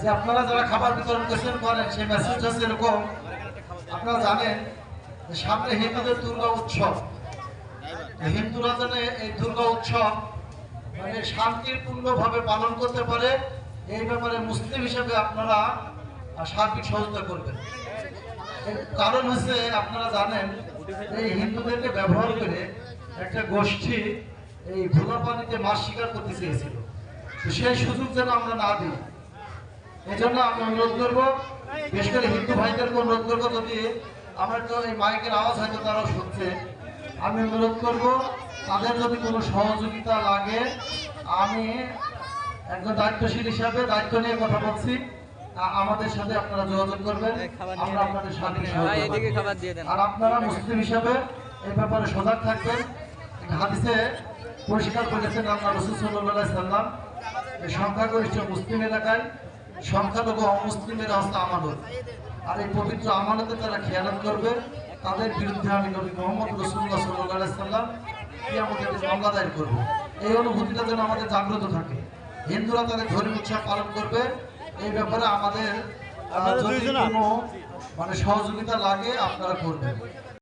যে আপনারা যারা খাবার বিতরণ করছেন, করেন, সেই মেসেজ হচ্ছে এরকম। আপনারা জানেন যে সামনে হিন্দুদের দুর্গা উৎসব। হিন্দুরা জানে এই দুর্গা উৎসব মানে শান্তিপূর্ণভাবে পালন করতে পারে, এই ব্যাপারে মুসলিম হিসেবে আপনারা সার্বিক সহযোগিতা করবেন। কারণ হচ্ছে আপনারা জানেন এই হিন্দুদেরকে ব্যবহার করে একটা গোষ্ঠী এই ভোলা পানিতে মাছ শিকার করতে চেয়েছিল। সেই সুযোগ যেন আমরা না দিই। এই জন্য আমি অনুরোধ করব বিশেষ করে হিন্দু ভাইদেরকে অনুরোধ করব যদি আমার তো এই মাইকের আওয়াজ হয়তো তারাও শুনছে। আমি অনুরোধ করব তাদের যদি কোনো সহযোগিতা লাগে আমি একজন দায়িত্বশীল হিসাবে দায়িত্ব নিয়ে কথা বলছি। আমাদের সাথে আপনারা যোগাযোগ করবেন আমরা আপনাদের সাথে আর আপনারা মুসলিম হিসাবে এই ব্যাপারে সজাগ থাকবেন। হাদিসে পরিষ্কার করেছেন আমরা রসুল সাল্লাহ সাল্লাম সংখ্যাগরিষ্ঠ মুসলিম এলাকায় সংখ্যালঘু অমুসলিমের হস্তে আমানত। আর এই পবিত্র আমানতে তারা খেয়ালত করবে। তাদের বিরুদ্ধে আমি নবী মোহাম্মদ রসুল্লাহ সাল্লাহ সাল্লাম কি আমাদের মামলা দায়ের করব। এই অনুভূতিটা যেন আমাদের জাগ্রত থাকে। হিন্দুরা তাদের ধর্মীয় উৎসব পালন করবে। এই ব্যাপারে আমাদের কোনো মানে সহযোগিতা লাগে আপনারা করবেন।